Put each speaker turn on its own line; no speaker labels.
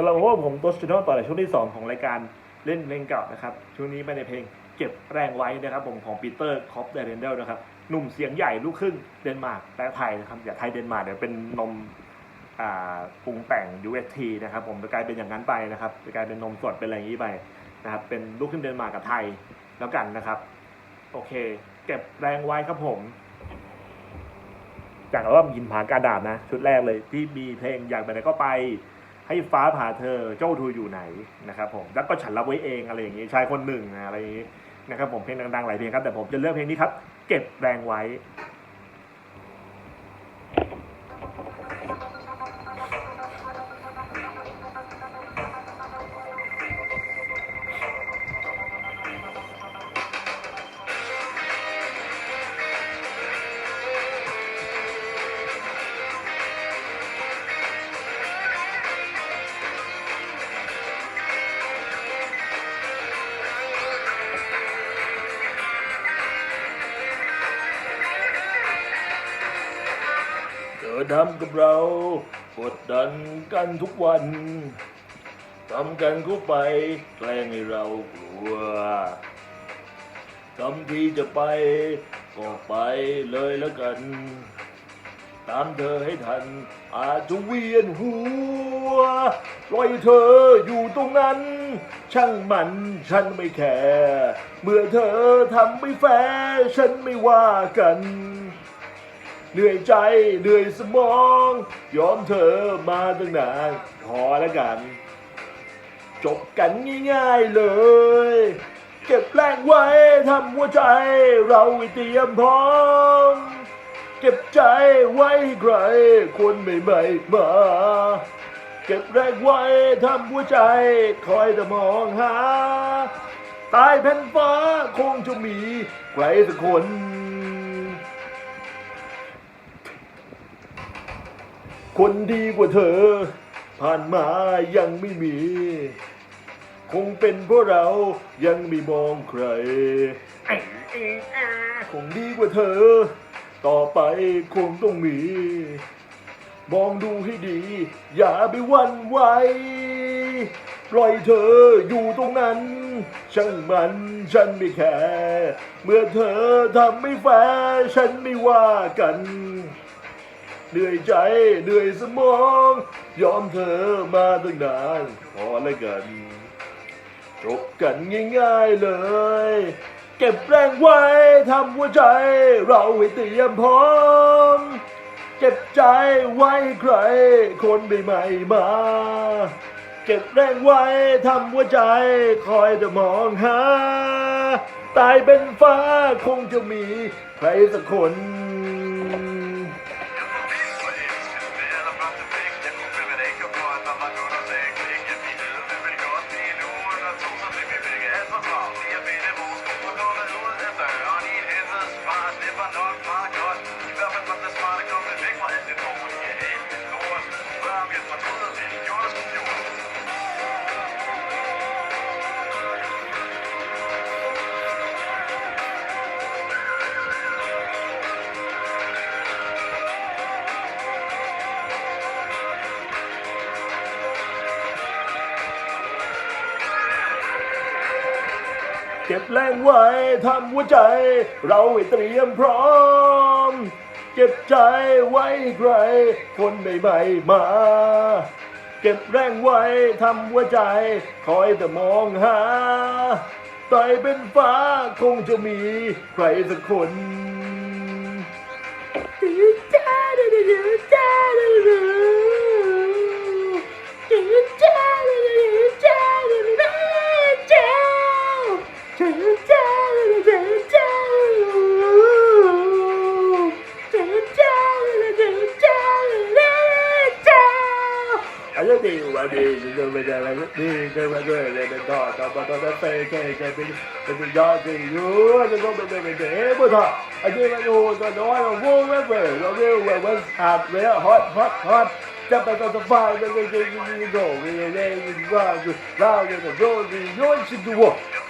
กำลังพบกับผมตัวสตูดิโอต่อในช่วงที่ 2 ของรายการเล่นเพลงเก่านะครับ ช่วงนี้ไปในเพลงเก็บแรงไว้นะครับผมของปีเตอร์คอปเดเรนเดลนะครับ หนุ่มเสียงใหญ่ลูกครึ่งเดนมาร์กและไทยนะครับอย่าไทยเดนมาร์กเดี๋ยวเป็นนมปรุงแต่ง UST นะครับผมจะกลายเป็นอย่างนั้นไปนะครับจะกลายเป็นนมสดเป็นอะไรอย่างนี้ไปนะครับเป็นลูกครึ่งเดนมาร์กกับไทยแล้วกันนะครับ โอเค เก็บแรงไว้ครับผมจากอัลบั้มยินผากาดาบนะ ชุดแรกเลยที่มีเพลงอยากไปไหนก็ไป ให้ฟ้าผ่าเธอเจ้าทูอยู่ไหนนะครับผมแล้วก็ฉันรับไว้เองอะไรอย่างงี้ชายคนหนึ่งอะไรอย่างงี้นะครับผมเพลงดังๆหลายเพลงครับแต่ผมจะเลือกเพลงนี้ครับ เก็บแรงไว้ อทำกับเรากดดันกันทุกวันทำกันเข้ไปแกล้งให้เรากลัวทำที่จะไปก็ไปเลยแล้วกัน ตามเธอให้ทัน อาจจะเวียนหัวปล่อยเธออยู่ตรงนั้น ช่างมันฉันไม่แคร์เมื่อเธอทำไม่แฟร์ฉันไม่ว่ากัน เหนื่อยใจเหนื่อยสมอง ยอมเธอมาตั้งนานพอแล้วกัน จบกันง่ายๆเลย เก็บแรงไว้ทำหัวใจ เราเตรียมพร้อม เก็บใจไว้ให้ใคร คนใหม่ๆมา เก็บแรงไว้ทำหัวใจ คอยแต่มองหาตายแผ่นฟ้าคงจะมีใครสักคน คนดีกว่าเธอ ผ่านมายังไม่มี คงเป็นเพราะเรายังไม่มองใครไอ้ไอ้อาคงดีกว่าเธอ ต่อไปคงต้องมี มองดูให้ดี อย่าไปหวันไหวปล่อยเธออยู่ตรงนั้น ช่างมันฉันไม่แคร์เมื่อเธอทำไม่แฟร์ฉันไม่ว่ากัน เหนื่อยใจเหนื่อยสมอง ยอมเธอมาตั้งนานพอแล้วกันจบกันง่ายๆเลย เก็บแรงไว้ทำหัวใจ เราให้เตรียมพร้อม เก็บใจไว้ใคร คนใหม่ๆมา เก็บแรงไว้ทำหัวใจ คอยจะมองหา ตายเป็นฟ้าคงจะมีใครสักคน เก็บแรงไว้ทำหัวใจ เราให้เตรียมพร้อม เก็บใจไว้ใคร คนใหม่ๆมา เก็บแรงไว้ทำหัวใจ คอยแต่มองหาไตเป็นฟ้าคงจะมีใครสักคนจ้าดูดูจ้าดูดู foundation, go with that, like, me, go with that, let me talk, talk about that fake, can't get me, if you got me, you, I just go with me, hey, what's up? I give it all, the oil, the wool, the bread, the real, what's hot, real, hot, hot, hot, step back on the fire, let me go, let me go, let me go, let me go, let me go, let me go, let me go, let me go, let me go,